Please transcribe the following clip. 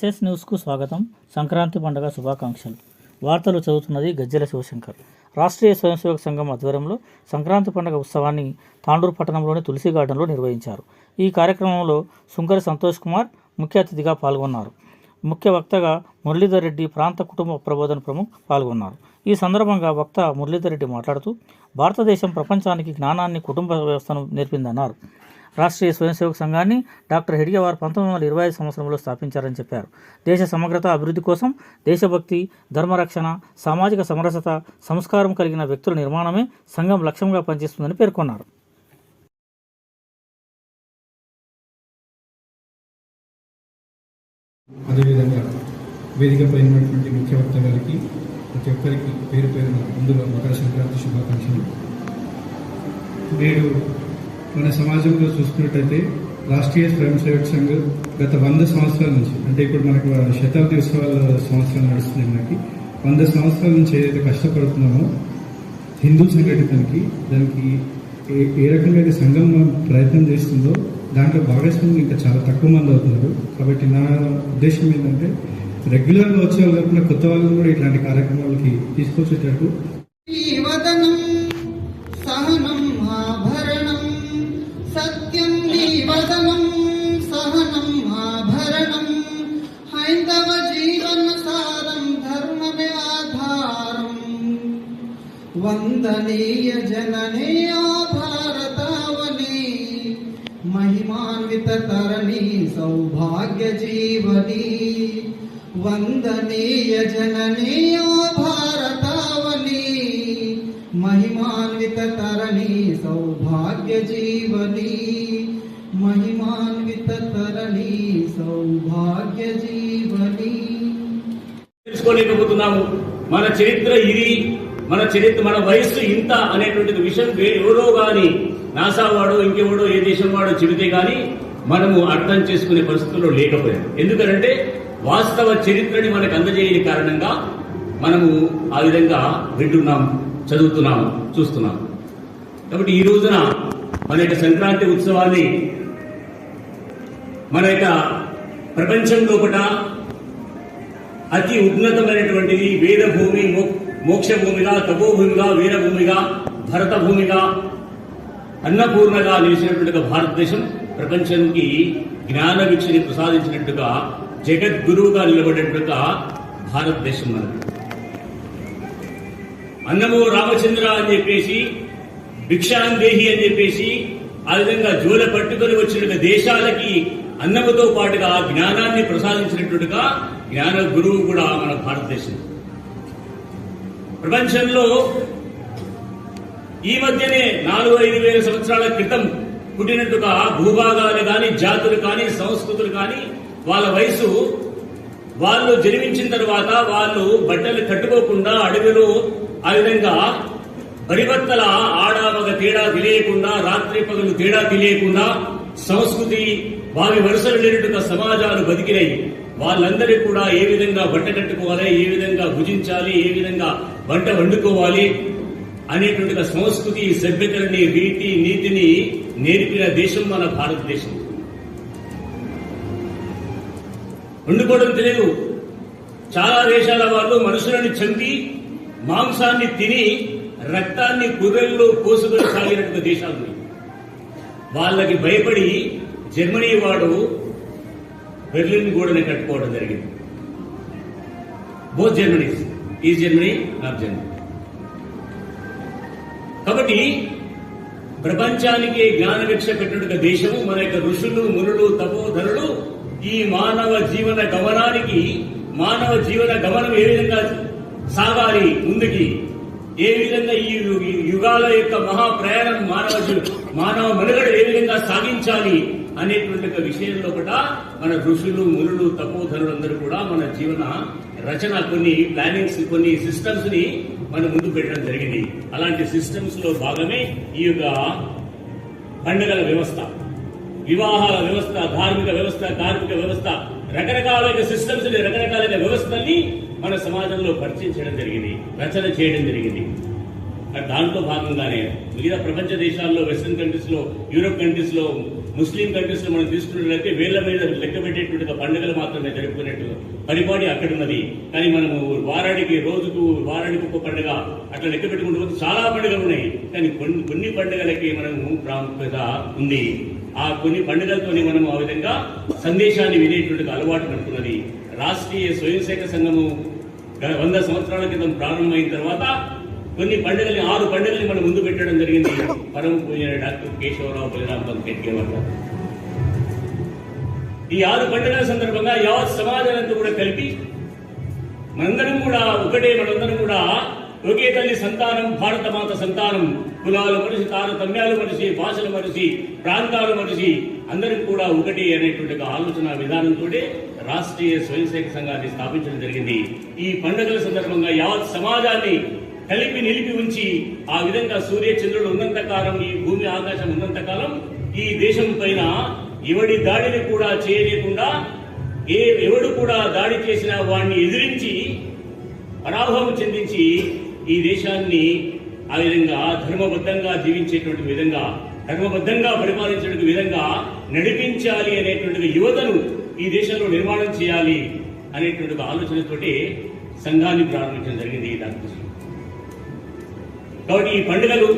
SS న్యూస్కు స్వాగతం. సంక్రాంతి పండుగ శుభాకాంక్షలు. వార్తలు చదువుతున్నది గజ్జెల శివశంకర్. రాష్ట్రీయ స్వయంసేవక సంఘం ఆధ్వర్యంలో సంక్రాంతి పండుగ ఉత్సవాన్ని తాండూరు పట్టణంలోని తులసి గార్డెన్లో నిర్వహించారు. ఈ కార్యక్రమంలో సుంకరి సంతోష్ కుమార్ ముఖ్య అతిథిగా పాల్గొన్నారు. ముఖ్య వక్తగా మురళీధర్ రెడ్డి ప్రాంత కుటుంబ ప్రబోధన ప్రముఖ్ పాల్గొన్నారు. ఈ సందర్భంగా వక్త మురళీధర్ రెడ్డి మాట్లాడుతూ భారతదేశం ప్రపంచానికి జ్ఞానాన్ని కుటుంబ వ్యవస్థను నేర్పిందన్నారు. రాష్ట్రీయ స్వయం సేవక సంఘాన్ని డాక్టర్ హెడిగవారు పంతొమ్మిది వందల ఇరవై ఐదు సంవత్సరంలో స్థాపించారని చెప్పారు. దేశ సమగ్రత అభివృద్ధి కోసం దేశభక్తి ధర్మరక్షణ సామాజిక సమరసత సంస్కారం కలిగిన వ్యక్తుల నిర్మాణమే సంఘం లక్ష్యంగా పనిచేస్తుందని పేర్కొన్నారు. అదేవిధంగా వేదికపై ఉన్నటువంటి ముఖ్య వక్త గారికి ప్రతి ఒక్కరికి పేరు పేరున ముందుగా మకర సంక్రాంతి శుభాకాంక్షలు. నేడు మన సమాజంలో చూసుకున్నట్టయితే రాష్ట్రీయ స్వయం సేవక సంఘం గత వంద సంవత్సరాల నుంచి అంటే ఇప్పుడు మనకు శతాబ్ది ఉత్సవాల సంవత్సరం నడుస్తుంది మనకి వంద సంవత్సరాల నుంచి ఏదైతే కష్టపడుతున్నామో హిందూ సంఘటితానికి దానికి ఏ ఏ రకంగా అయితే సంఘం ప్రయత్నం చేస్తుందో దాంట్లో భాగస్వాములు ఇంకా చాలా తక్కువ మంది అవుతున్నారు. కాబట్టి నా ఉద్దేశం ఏంటంటే రెగ్యులర్గా వచ్చే వాళ్ళు కాకుండా కొత్త వాళ్ళని కూడా ఇట్లాంటి కార్యక్రమాలకి తీసుకొచ్చేటట్టు వందనీయ జననే ఆ భారతావని మహిమాన్విత తరణి సౌభాగ్య జీవని. వందనీయ జననీ ఓ భారతావని మహిమాన్విత తరణి సౌభాగ్య జీవని. మహిమాన్విత తరణి సౌభాగ్య జీవని. తెలుసుకోలేకపోతున్నాము మన చరిత్ర ఇది. మన చరిత్ర మన వయస్సు ఇంత అనేటువంటి విషయం ఎవరో గాని నాసా వాడో ఇంకెవడో ఏ దేశం వాడో చెబితే గాని మనము అర్థం చేసుకునే పరిస్థితుల్లో లేకపోయాం. ఎందుకంటే వాస్తవ చరిత్రని మనకు అందజేయని కారణంగా మనము ఆ విధంగా వింటున్నాం చదువుతున్నాం చూస్తున్నాం. కాబట్టి ఈ రోజున మన యొక్క సంక్రాంతి ఉత్సవాన్ని మన యొక్క ప్రపంచంలో లోపల అతి ఉన్నతమైనటువంటిది వేద భూమి మోక్ష భూమిగా తపోభూమిగా వీరభూమిగా భరత భూమిగా అన్నపూర్ణగా నిలిచినట్టుగా భారతదేశం ప్రపంచానికి జ్ఞాన విక్షని ప్రసాదించినట్టుగా జగద్గురువుగా నిలబడినట్టుగా భారతదేశం మనది. అన్నమో రామచంద్ర అని చెప్పేసి భిక్షాందేహి అని చెప్పేసి ఆ విధంగా జోల పట్టుకొని వచ్చిన దేశాలకి అన్నముతో పాటుగా జ్ఞానాన్ని ప్రసాదించినట్టుగా జ్ఞాన గురువు కూడా మన భారతదేశం. ప్రపంచంలో ఈ మధ్యనే నాలుగు ఐదు వేల సంవత్సరాల క్రితం పుట్టినట్టుగా భూభాగాలు కానీ జాతులు కానీ సంస్కృతులు కానీ వాళ్ళ వయసు వాళ్ళు జన్మించిన తర్వాత వాళ్ళు బట్టలు కట్టుకోకుండా అడవిలో ఆ విధంగా పరివర్తల ఆడామగ తేడా తెలియకుండా రాత్రి పగలు తేడా తెలియకుండా సంస్కృతి వారి వరుసలు లేనట్టుగా సమాజాలు బతికినాయి. వాళ్ళందరికీ కూడా ఏ విధంగా బట్ట కట్టుకోవాలి ఏ విధంగా భుజించాలి ఏ విధంగా వంట వండుకోవాలి అనేటువంటి సంస్కృతి సభ్యతని రీతి నీతిని నేర్పిన దేశం మన భారతదేశం. వండుకోవడం తెలియదు. చాలా దేశాల వాళ్ళు మనుషులను చంపి మాంసాన్ని తిని రక్తాన్ని కుర్రెల్లో కోసుకొని సాగినటువంటి దేశాలు. ఉన్నాయి. వాళ్ళకి భయపడి జర్మనీ వాడు బెర్లిన్ గోడని కట్టుకోవడం జరిగింది. బోత్ జర్మనీస్ ఈ జర్మనీ నాట్ జర్మనీ కాబట్టి ప్రపంచానికి జ్ఞాన జ్ఞానభిక్ష పెట్టినట్టుగా దేశము మన యొక్క ఋషులు మునులు తపోధనులు ఈ మానవ జీవన గమనానికి మానవ జీవన గమనం ఏ విధంగా సాగాలి ముందుకి? ఏ విధంగా ఈ యుగాల యొక్క మహా ప్రయాణం మానవ మానవ మనుగడ ఏ విధంగా సాగించాలి అనేటువంటి విషయంలో కూడా మన ఋషులు మునులు తపోధనులు అందరూ కూడా మన జీవన రచన కొన్ని ప్లానింగ్స్ కొన్ని సిస్టమ్స్ని మనం ముందు పెట్టడం జరిగింది. అలాంటి సిస్టమ్స్లో భాగమే ఈ యొక్క పండుగల వ్యవస్థ. వివాహాల వ్యవస్థ ధార్మిక వ్యవస్థ కార్మిక వ్యవస్థ రకరకాల సిస్టమ్స్ రకరకాల వ్యవస్థల్ని మన సమాజంలో పరిచయం చేయడం జరిగింది రచన చేయడం జరిగింది. దాంట్లో భాగంగానే మిగతా ప్రపంచ దేశాల్లో వెస్ట్రన్ కంట్రీస్లో యూరోప్ కంట్రీస్లో ముస్లిం కంట్రీస్లో మనం తీసుకున్నట్లయితే వేల మీద లెక్క పెట్టేటువంటి పండుగలు మాత్రమే జరుపుకునేట్టు పరిపాటి అక్కడ ఉన్నది కానీ మనము వారానికి రోజుకు వారానికి ఒక పండుగ అట్లా లెక్క పెట్టుకుంటూ చాలా పండుగలు ఉన్నాయి. కానీ కొన్ని కొన్ని పండుగలకి మనము ప్రాముఖ్యత ఉంది. ఆ కొన్ని పండుగలతోని మనం ఆ విధంగా సందేశాన్ని వినేటువంటి అలవాటు పడుతున్నది. రాష్ట్రీయ స్వయం సేవక సంఘము వంద సంవత్సరాల క్రితం ప్రారంభమైన తర్వాత కొన్ని పండుగల్ని ఆరు పండుగల్ని మనం ముందు పెట్టడం జరిగింది. పరమ పూజ డాక్టర్ కేశవరావు బలిరామ్ పంకెట్కే ఈ ఆరు పండుగల సందర్భంగా యావత్ సమాజాలంతా కూడా కలిపి మనందరం కూడా ఒకటే మనందరం కూడా ఒకే తల్లి సంతానం భారత మాత సంతానం కులాలు మనిషి తారతమ్యాలు మనిషి భాషలు మనిషి ప్రాంతాలు మనిషి అందరం కూడా ఒకటి అనేటువంటి ఆలోచన విధానంతో రాష్ట్రీయ స్వయం సేవక సంఘాన్ని స్థాపించడం జరిగింది. ఈ పండుగల సందర్భంగా యావత్ సమాజాన్ని కలిపి నిలిపి ఉంచి ఆ విధంగా సూర్య చంద్రుడు ఉన్నంత కాలం ఈ భూమి ఆకాశం ఉన్నంత కాలం ఈ దేశం పైన ఎవడి దాడిని కూడా చేయలేకుండా ఏ ఎవడు కూడా దాడి చేసిన వాడిని ఎదిరించి పరాభవం చెందించి ఈ దేశాన్ని ఆ విధంగా ధర్మబద్ధంగా జీవించేటువంటి విధంగా ధర్మబద్ధంగా పరిపాలించే విధంగా నడిపించాలి అనేటువంటి యువతను ఈ దేశంలో నిర్మాణం చేయాలి అనేటువంటి ఒక ఆలోచనతోటి సంఘాన్ని ప్రారంభించడం జరిగింది దాని కాబట్టి ఈ పండుగలు